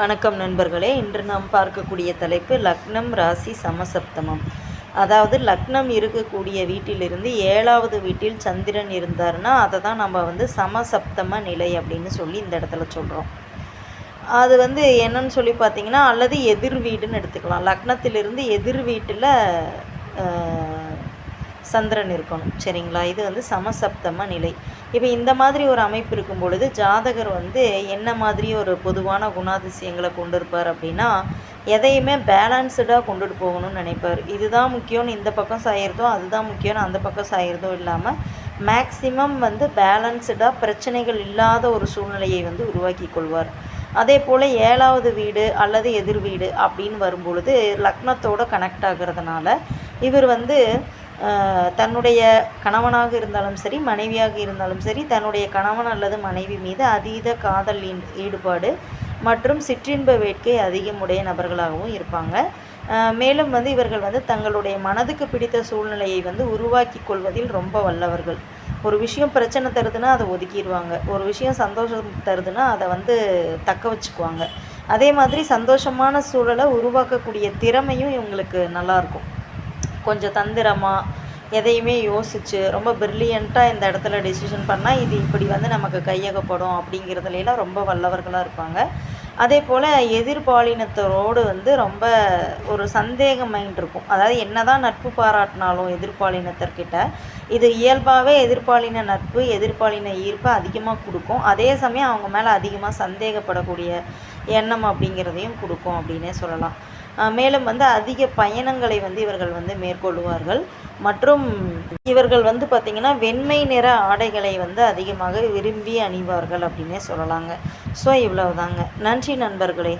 வணக்கம் நண்பர்களே. இன்று நாம் பார்க்கக்கூடிய தலைப்பு லக்னம் ராசி சமசப்தமம். அதாவது லக்னம் இருக்கக்கூடிய வீட்டிலிருந்து ஏழாவது வீட்டில் சந்திரன் இருந்தார்னா அதை தான் நம்ம வந்து சமசப்தம நிலை அப்படின்னு சொல்லி இந்த இடத்துல சொல்கிறோம் அது வந்து என்னன்னு சொல்லி பார்த்தீங்கன்னா அல்லது எதிர் வீடுன்னு எடுத்துக்கலாம். லக்னத்திலிருந்து எதிர் வீட்டில் சந்திரன் இருக்கணும். சரிங்களா? இது வந்து சமசப்தம நிலை. இப்போ இந்த மாதிரி ஒரு அமைப்பு இருக்கும் பொழுது ஜாதகர் வந்து என்ன மாதிரி ஒரு பொதுவான குணாதிசயங்களை கொண்டு இருப்பார் அப்படின்னா எதையுமே பேலன்ஸ்டாக கொண்டுட்டு போகணும்னு நினைப்பார். இதுதான் முக்கியம்னு இந்த பக்கம் சாயிறதோ அதுதான் முக்கியம்னு அந்த பக்கம் சாயிறதோ இல்லாமல் மேக்சிமம் வந்து பேலன்ஸ்டாக பிரச்சனைகள் இல்லாத ஒரு சூழ்நிலையை வந்து உருவாக்கி கொள்வார். அதே போல் ஏழாவது வீடு அல்லது எதிர் வீடு அப்படின்னு வரும்பொழுது லக்னத்தோட கனெக்ட் ஆகிறதுனால இவர் வந்து தன்னுடைய கணவனாக இருந்தாலும் சரி மனைவியாக இருந்தாலும் சரி தன்னுடைய கணவன் அல்லது மனைவி மீது அதீத காதல் ஈடுபாடு மற்றும் சிற்றின்ப வேட்கை அதிகமுடைய நபர்களாகவும் இருப்பாங்க. மேலும் வந்து இவர்கள் வந்து தங்களுடைய மனதுக்கு பிடித்த சூழ்நிலையை வந்து உருவாக்கி கொள்வதில் ரொம்ப வல்லவர்கள். ஒரு விஷயம் பிரச்சனை தருதுன்னா அதை ஒதுக்கிடுவாங்க. ஒரு விஷயம் சந்தோஷம் தருதுன்னா அதை வந்து தக்க வச்சுக்குவாங்க. அதே மாதிரி சந்தோஷமான சூழலை உருவாக்கக்கூடிய திறமையும் இவங்களுக்கு நல்லாயிருக்கும் கொஞ்சம் தந்திரமாக எதையுமே யோசித்து ரொம்ப பிரில்லியண்ட்டாக இந்த இடத்துல டெசிஷன் பண்ணால் இது இப்படி வந்து நமக்கு கையகப்படும் அப்படிங்கிறதுலாம் ரொம்ப வல்லவர்களாக இருப்பாங்க. அதே போல் எதிர்பாலினத்தரோடு வந்து ரொம்ப ஒரு சந்தேக மைண்ட் இருக்கும். அதாவது என்னதான் நட்பு பாராட்டினாலும் எதிர்பாலினத்தர்கிட்ட இது இயல்பாகவே எதிர்பாலின நட்பு எதிர்பாலின ஈர்ப்பு அதிகமாக கொடுக்கும். அதே சமயம் அவங்க மேலே அதிகமாக சந்தேகப்படக்கூடிய எண்ணம் அப்படிங்கிறதையும் கொடுக்கும் அப்படின்னே சொல்லலாம். மேலும் வந்து அதிக பயணங்களை வந்து இவர்கள் வந்து மேற்கொள்வார்கள். மற்றும் இவர்கள் வந்து பார்த்திங்கன்னா வெண்மை நிற ஆடைகளை வந்து அதிகமாக விரும்பி அணிவார்கள் அப்படின்னே சொல்லலாங்க. ஸோ இவ்வளவுதாங்க. நன்றி நண்பர்களே.